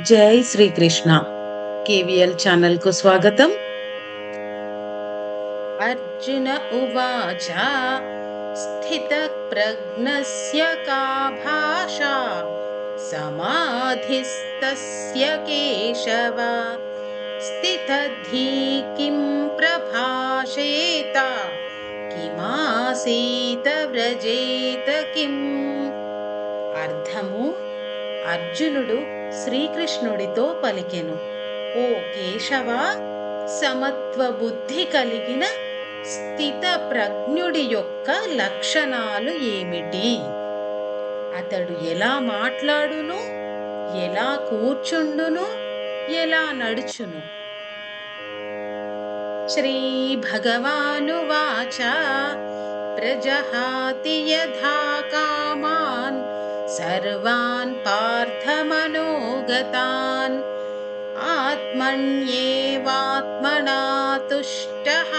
జై Srikrishna KVL channel కు స్వాగతం అర్జున ఉవాచ స్థిత ప్రజ్ఞస్య కా భాషా సమాధిస్తస్య కేశవ స్థితధీ కిం ప్రభాషేత కిమాసీత వ్రజేత కిం అర్థము అర్జునుడు శ్రీకృష్ణుడితో పలికెను. ఓ కేశవ సమత్వ బుద్ధి కలిగిన స్థిత ప్రజ్ఞుడి యొక్క లక్షణాలు ఏమిటి? అతడు ఎలా మాట్లాడును? ఎలా కూర్చుండును? ఎలా నడుచును? శ్రీ భగవానువాచ ప్రజహాతి యథా కామాన్ సర్వాన్ గతాన్ ఆత్మన్యేవాత్మనా తుష్టః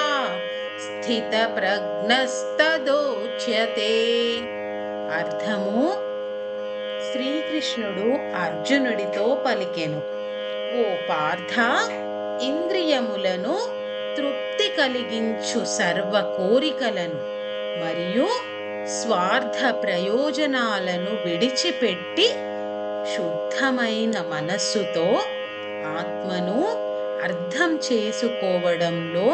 స్థితప్రజ్ఞస్తదోచ్యతే అర్థము? శ్రీకృష్ణుడు అర్జునుడితో పలికెను. ఓ పార్థ ఇంద్రియములను తృప్తి కలిగించు సర్వ కోరికలను మరియు స్వార్థ ప్రయోజనాలను విడిచిపెట్టి శుద్ధమైన మనస్సుతో ఆత్మను అర్థం చేసుకోవడంలో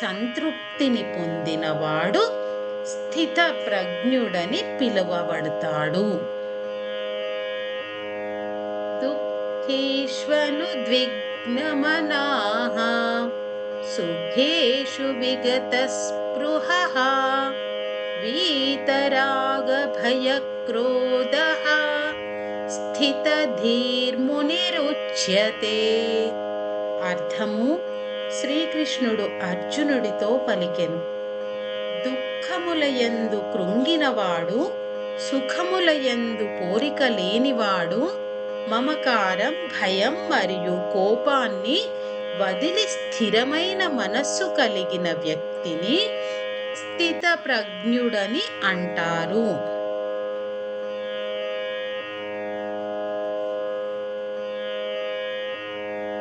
సంతృప్తిని పొందినవాడు స్థిత ప్రజ్ఞుడని పిలువబడతాడు. దుఃఖేష్వను ద్విగ్నమనాః సుఖేషు విగతస్పృహः వీతరాగభయక్రోధः స్థితధీర్మునిరుచ్యతే అర్థము శ్రీకృష్ణుడు అర్జునుడితో పలికెను. దుఃఖములయందు కృంగినవాడు సుఖములయందు కోరిక లేనివాడు మమకారం భయం మరియు కోపాన్ని వదిలి స్థిరమైన మనస్సు కలిగిన వ్యక్తిని స్థిత ప్రజ్ఞుడని అంటారు.